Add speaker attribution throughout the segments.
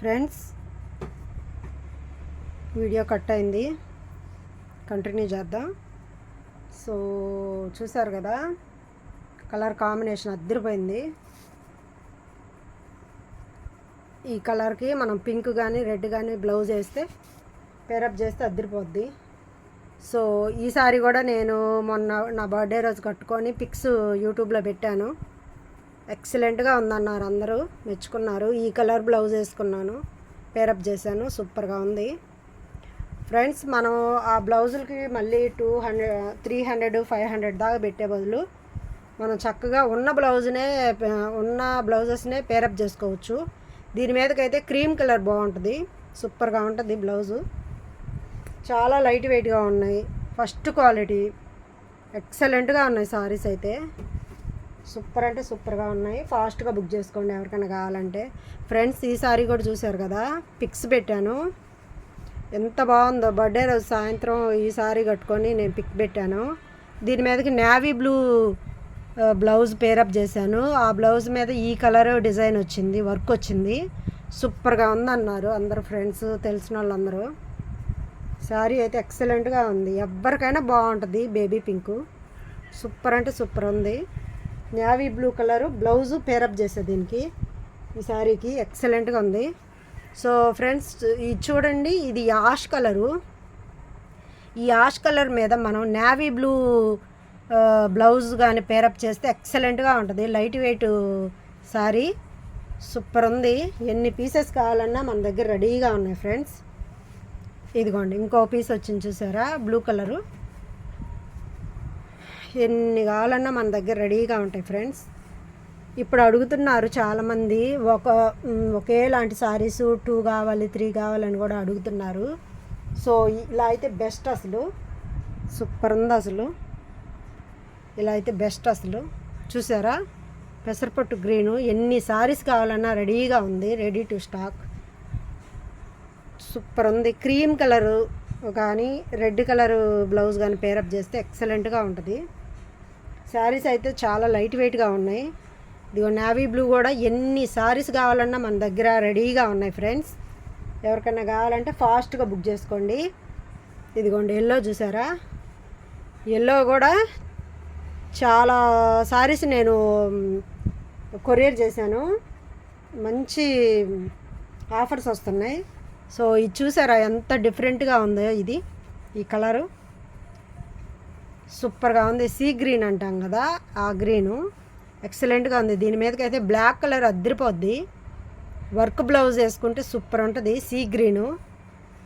Speaker 1: Friends video cut అయింది. Continue చేద్దాం. So చూసారు కదా కలర్ కాంబినేషన్ అద్దరిపోయింది. ఈ కలర్కి మనం పింక్ కానీ రెడ్ కానీ బ్లౌజ్ వేస్తే పేరప్ చేస్తే అద్దరిపోద్ది. సో ఈసారి కూడా నేను మొన్న నా బర్త్డే రోజు కట్టుకొని పిక్స్ యూట్యూబ్లో పెట్టాను. ఎక్సలెంట్గా ఉందన్నారు అందరూ. మెచ్చుకున్నారు. ఈ కలర్ బ్లౌజ్ వేసుకున్నాను. పేరప్ చేశాను. సూపర్గా ఉంది. ఫ్రెండ్స్ మనం ఆ బ్లౌజులకి మళ్ళీ two hundred three hundred five hundred దాకా పెట్టే బదులు మనం చక్కగా ఉన్న బ్లౌజ్నే ఉన్న బ్లౌజెస్నే పేరప్ చేసుకోవచ్చు. దీని మీదకైతే క్రీమ్ కలర్ బాగుంటుంది. సూపర్గా ఉంటుంది బ్లౌజు. చాలా లైట్ వెయిట్గా ఉన్నాయి. First quality. ఎక్సలెంట్గా ఉన్నాయి సారీస్ అయితే. సూపర్ అంటే సూపర్గా ఉన్నాయి. ఫాస్ట్గా బుక్ చేసుకోండి ఎవరికైనా కావాలంటే. ఫ్రెండ్స్ ఈ సారీ కూడా చూశారు కదా? పిక్స్ పెట్టాను. ఎంత బాగుందో. బర్త్డే రోజు సాయంత్రం ఈ సారీ కట్టుకొని నేను పిక్ పెట్టాను. దీని మీదకి నేవీ బ్లూ బ్లౌజ్ పేరప్ చేశాను. ఆ బ్లౌజ్ మీద ఈ కలర్ డిజైన్ వచ్చింది వర్క్ వచ్చింది. సూపర్గా ఉందన్నారు అందరు ఫ్రెండ్స్ తెలిసిన వాళ్ళందరూ. శారీ అయితే ఎక్సలెంట్గా ఉంది. ఎవరికైనా బాగుంటుంది బేబీ పింకు. సూపర్ అంటే సూపర్ ఉంది. Navy blue colour blouse pair up చేసే దీనికి. ఈ శారీకి ఎక్సలెంట్గా ఉంది. సో ఫ్రెండ్స్ ఇది చూడండి ఇది యాష్ కలరు. ఈ యాష్ కలర్ మీద మనం నేవీ బ్లూ బ్లౌజ్ కానీ పేరప్ చేస్తే ఎక్సలెంట్గా ఉంటుంది. లైట్ వెయిట్ శారీ సూపర్ ఉంది. ఎన్ని పీసెస్ కావాలన్నా మన దగ్గర రెడీగా ఉన్నాయి ఫ్రెండ్స్ ఇదిగోండి ఇంకో పీస్ వచ్చింది చూసారా? బ్లూ కలరు ఎన్ని కావాలన్నా మన దగ్గర రెడీగా ఉంటాయి ఫ్రెండ్స్. ఇప్పుడు అడుగుతున్నారు చాలామంది ఒక ఒకేలాంటి శారీస్ టూ కావాలి త్రీ కావాలని కూడా అడుగుతున్నారు. సో ఇలా అయితే బెస్ట్ అసలు. సూపర్ ఉంది అసలు. ఇలా అయితే బెస్ట్ అసలు. చూసారా? పెసరపట్టు గ్రీను. ఎన్ని సారీస్ కావాలన్నా రెడీగా ఉంది రెడీ టు స్టాక్. సూపర్ ఉంది. క్రీమ్ కలరు కానీ రెడ్ కలర్ బ్లౌజ్ కానీ పేరప్ చేస్తే ఎక్సలెంట్గా ఉంటుంది. శారీస్ అయితే చాలా లైట్ వెయిట్గా ఉన్నాయి. ఇదిగో నావీ బ్లూ కూడా ఎన్ని శారీస్ కావాలన్నా మన దగ్గర రెడీగా ఉన్నాయి ఫ్రెండ్స్. ఎవరికైనా కావాలంటే ఫాస్ట్గా బుక్ చేసుకోండి. ఇదిగోండి ఎల్లో చూసారా? ఎల్లో కూడా చాలా సారీస్ నేను కొరియర్ చేశాను. మంచి ఆఫర్స్ వస్తున్నాయి. సో ఇది చూసారా ఎంత డిఫరెంట్గా ఉందో ఇది ఈ కలరు. సూపర్గా ఉంది. సీ గ్రీన్ అంటాం కదా ఆ గ్రీను. ఎక్సలెంట్గా ఉంది. దీని మీదకి అయితే బ్లాక్ కలర్ అద్దరిపోద్ది. వర్క్ బ్లౌజ్ వేసుకుంటే సూపర్ ఉంటుంది. Sea green.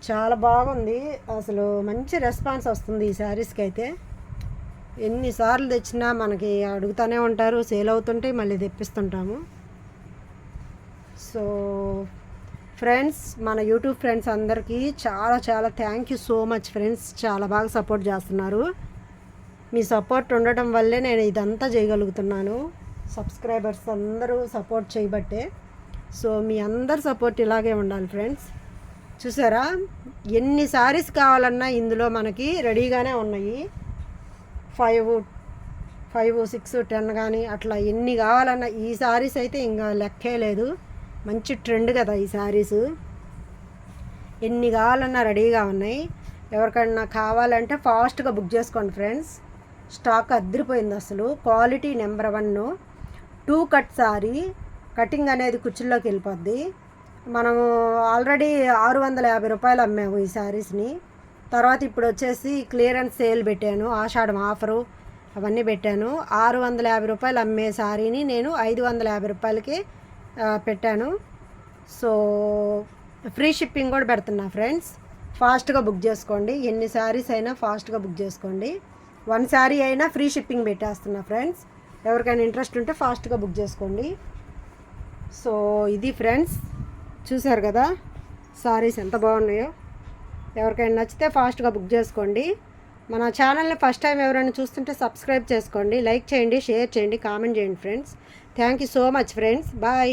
Speaker 1: చాలా బాగుంది. అసలు మంచి రెస్పాన్స్ వస్తుంది ఈ శారీస్కి అయితే ఎన్నిసార్లు తెచ్చినా మనకి అడుగుతూనే ఉంటారు. సేల్ అవుతుంటే మళ్ళీ తెప్పిస్తుంటాము. సో ఫ్రెండ్స్ మన యూట్యూబ్ ఫ్రెండ్స్ అందరికీ చాలా చాలా thank you so much friends. చాలా బాగా సపోర్ట్ చేస్తున్నారు. మీ సపోర్ట్ ఉండటం వల్లే నేను ఇదంతా చేయగలుగుతున్నాను. సబ్స్క్రైబర్స్ అందరూ సపోర్ట్ చేయబట్టే. సో మీ అందరు సపోర్ట్ ఇలాగే ఉండాలి ఫ్రెండ్స్. చూసారా? ఎన్ని సారీస్ కావాలన్నా ఇందులో మనకి రెడీగానే ఉన్నాయి. ఫైవ్ ఫైవ్ సిక్స్ టెన్ కానీ అట్లా ఎన్ని కావాలన్నా ఈ సారీస్ అయితే ఇంకా లెక్కే లేదు. మంచి ట్రెండ్ కదా ఈ శారీస్ ఎన్ని కావాలన్నా రెడీగా ఉన్నాయి. ఎవరికైనా కావాలంటే ఫాస్ట్గా బుక్ చేసుకోండి ఫ్రెండ్స్. స్టాక్ అద్దరిపోయింది అసలు. Quality number one two cut sari cutting అనేది కుచ్చుల్లోకి వెళ్ళిపోద్ది. మనము ఆల్రెడీ ఆరు వందల యాభై రూపాయలు అమ్మాము ఈ శారీస్ని తర్వాత ఇప్పుడు వచ్చేసి క్లియరెన్స్ సేల్ పెట్టాను ఆషాఢం ఆఫరు అవన్నీ పెట్టాను. ఆరు వందల యాభై రూపాయలు అమ్మే శారీని నేను ఐదు వందల యాభై రూపాయలకి పెట్టాను. సో ఫ్రీ షిప్పింగ్ కూడా పెడుతున్నా ఫ్రెండ్స్. ఫాస్ట్గా బుక్ చేసుకోండి. ఎన్ని శారీస్ అయినా ఫాస్ట్గా బుక్ చేసుకోండి. వన్ శారీ అయినా ఫ్రీ షిప్పింగ్ పెట్టేస్తున్నా ఫ్రెండ్స్. ఎవరికైనా ఇంట్రెస్ట్ ఉంటే ఫాస్ట్గా బుక్ చేసుకోండి. సో ఇది ఫ్రెండ్స్ చూసారు కదా సారీస్ ఎంత బాగున్నాయో. ఎవరికైనా నచ్చితే ఫాస్ట్గా బుక్ చేసుకోండి. మన ఛానల్ని ఫస్ట్ టైం ఎవరైనా చూస్తుంటే సబ్స్క్రైబ్ చేసుకోండి. లైక్ చేయండి షేర్ చేయండి కామెంట్ చేయండి friends. Thank you so much friends. Bye.